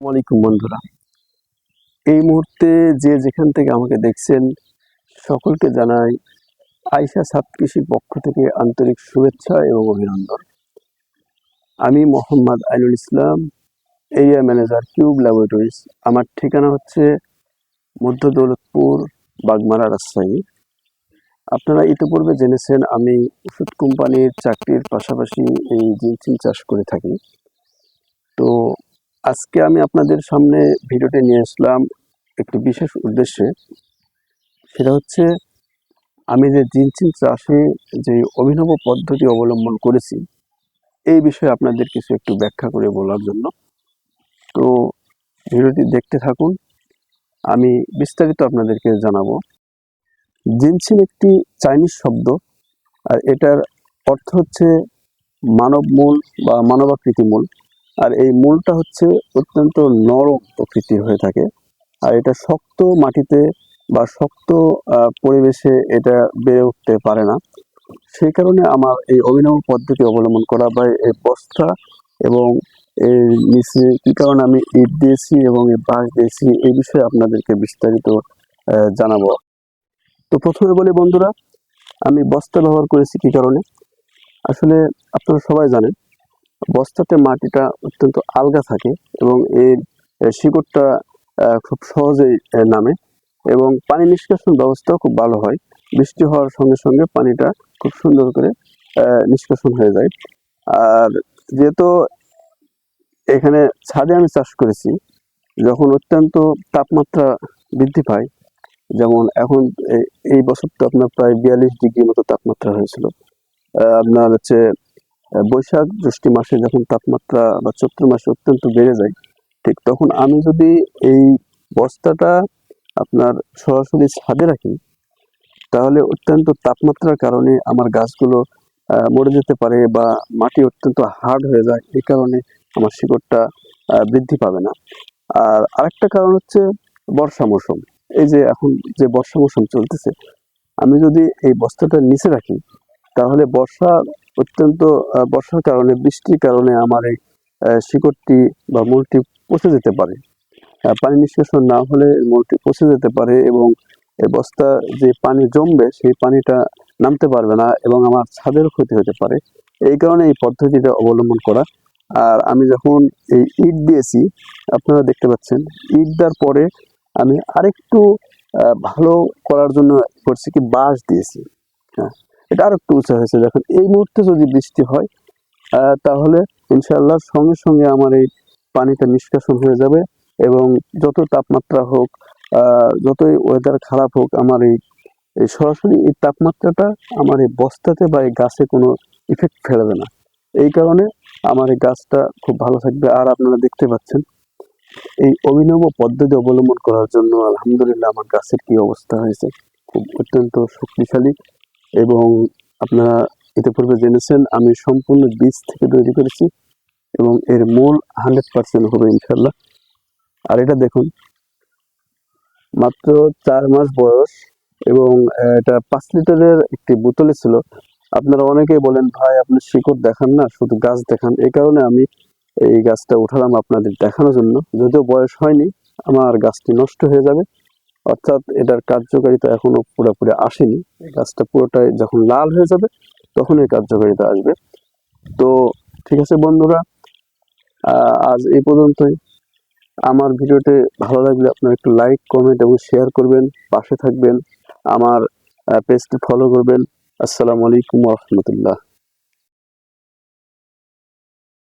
আসসালামাইকুম বন্ধুরা। এই মুহূর্তে যে যেখান থেকে আমাকে দেখছেন, সকলকে জানাই আয়সা সাত কৃষির পক্ষ থেকে আন্তরিক শুভেচ্ছা এবং অভিনন্দন। আমি Mohammad Ainul Islam, area manager Cube Laboratories. আমার ঠিকানা হচ্ছে মধ্য দৌলতপুর, বাগমারা রাজশাহী। আপনারা ইতিপূর্বে জেনেছেন আমি ওষুধ কোম্পানির চাকরির পাশাপাশি এই জিনসিন চাষ করে থাকি। তো আজকে আমি আপনাদের সামনে ভিডিওটি নিয়ে আসলাম একটি বিশেষ উদ্দেশ্যে। সেটা হচ্ছে, আমি যে জিনসিন চাষে যে অভিনব পদ্ধতি অবলম্বন করেছি, এই বিষয়ে আপনাদের কিছু একটু ব্যাখ্যা করে বলার জন্য। তো ভিডিওটি দেখতে থাকুন, আমি বিস্তারিত আপনাদেরকে জানাব। জিনসিন একটি চাইনিজ শব্দ, আর এটার অর্থ হচ্ছে মানব মূল বা মানবাকৃতি মূল আর এই মূলটা হচ্ছে অত্যন্ত নরম প্রকৃতির হয়ে থাকে। আর এটা শক্ত মাটিতে বা শক্ত পরিবেশে এটা বেড়ে উঠতে পারে না। সেই কারণে আমার এই অভিনব পদ্ধতি অবলম্বন করা বা এই বস্তা এবং এর নিচে কি কারণে আমি ইট দিয়েছি এবং এই বাঁশ দিয়েছি, এই বিষয়ে আপনাদেরকে বিস্তারিত জানাব। তো প্রথমে বলি বন্ধুরা, আমি বস্তা ব্যবহার করেছি কি কারণে? আসলে আপনারা সবাই জানেন বস্তাতে মাটিটা অত্যন্ত আলগা থাকে এবং এর শিকড়টা খুব সহজেই নামে এবং পানি নিষ্কাশন ব্যবস্থাও খুব ভালো হয়। বৃষ্টি হওয়ার সঙ্গে সঙ্গে পানিটা খুব সুন্দর করে নিষ্কাশন হয়ে যায়। আর যেহেতু এখানে ছাদে আমি চাষ করেছি, যখন অত্যন্ত তাপমাত্রা বৃদ্ধি পায়, যেমন এখন এই বছর তো আপনার প্রায় বিয়াল্লিশ ডিগ্রি মতো তাপমাত্রা হয়েছিল। আপনার হচ্ছে বৈশাখ জ্যৈষ্ঠ মাসে যখন তাপমাত্রা বা চৈত্র মাসে অত্যন্ত বেড়ে যায়, ঠিক তখন আমি যদি এই বস্তাটা আপনার সরাসরি ছাদে রাখি, তাহলে অত্যন্ত তাপমাত্রার কারণে আমার গাছগুলো মরে যেতে পারে বা মাটি অত্যন্ত হার্ড হয়ে যায়, এই কারণে আমার শিকড়টা বৃদ্ধি পাবে না। আর আরেকটা কারণ হচ্ছে বর্ষা মৌসুম। এই যে এখন যে বর্ষা মৌসুম চলতেছে, আমি যদি এই বস্তাটা নিচে রাখি, তাহলে বর্ষা অত্যন্ত বর্ষার কারণে, বৃষ্টির কারণে আমার এই শিকড়টি বা মূলটি পচে যেতে পারে। পানি নিষ্কাশন না হলে মূলটি পচে যেতে পারে এবং বস্তা যে পানি জমবে, সেই পানিটা নামতে পারবে না এবং আমার ছাদের ক্ষতি হতে পারে। এই কারণে এই পদ্ধতিটা অবলম্বন করা। আর আমি যখন এই ইট দিয়েছি, আপনারা দেখতে পাচ্ছেন, ইট দেওয়ার পরে আমি আরেকটু ভালো করার জন্য করছি কি, বাঁশ দিয়েছি। হ্যাঁ এটা আরও একটু উঁচা হয়েছে। দেখুন, এই মুহূর্তে যদি বৃষ্টি হয় তাহলে ইনশাআল্লাহ সঙ্গে সঙ্গে আমার এই পানিটা নিষ্কাশন হয়ে যাবে এবং যত তাপমাত্রা হোক যতই ওয়েদার খারাপ হোক, আমার এই সরাসরি এই তাপমাত্রাটা আমার এই বস্তাতে বা এই গাছে কোনো ইফেক্ট ফেলবে না। এই কারণে আমার এই গাছটা খুব ভালো থাকবে। আর আপনারা দেখতে পাচ্ছেন, এই অভিনব পদ্ধতি অবলম্বন করার জন্য আলহামদুলিল্লাহ আমার গাছের কি অবস্থা হয়েছে, খুব অত্যন্ত শক্তিশালী। এবং আপনারা ইতিপূর্বে জেনেছেন, আমি সম্পূর্ণ বীজ থেকে তৈরি করেছি এবং এর মূল হান্ড্রেড পার্সেন্ট হবে ইনশাল্লাহ আর এটা দেখুন, মাত্র চার মাস বয়স এবং এটা পাঁচ লিটারের একটি বোতলে ছিল। আপনারা অনেকেই বলেন, ভাই, আপনি শিকড় দেখান না, শুধু গাছ দেখান। এই কারণে আমি এই গাছটা উঠালাম আপনাদের দেখানোর জন্য। যদিও বয়স হয়নি, আমার গাছটি নষ্ট হয়ে যাবে। অর্থাৎ এটার কার্যকারিতা এখনও পুরোপুরি আসেনি। গাছটা পুরোটাই যখন লাল হয়ে যাবে তখন এই কার্যকারিতা আসবে। তো ঠিক আছে বন্ধুরা আহ, আজ এই পর্যন্তই। আমার ভিডিওটি ভালো লাগলে আপনারা একটু লাইক কমেন্ট এবং শেয়ার করবেন পাশে থাকবেন। আমার পেজটি ফলো করবেন। আসসালামু আলাইকুম রহমতুল্লাহ।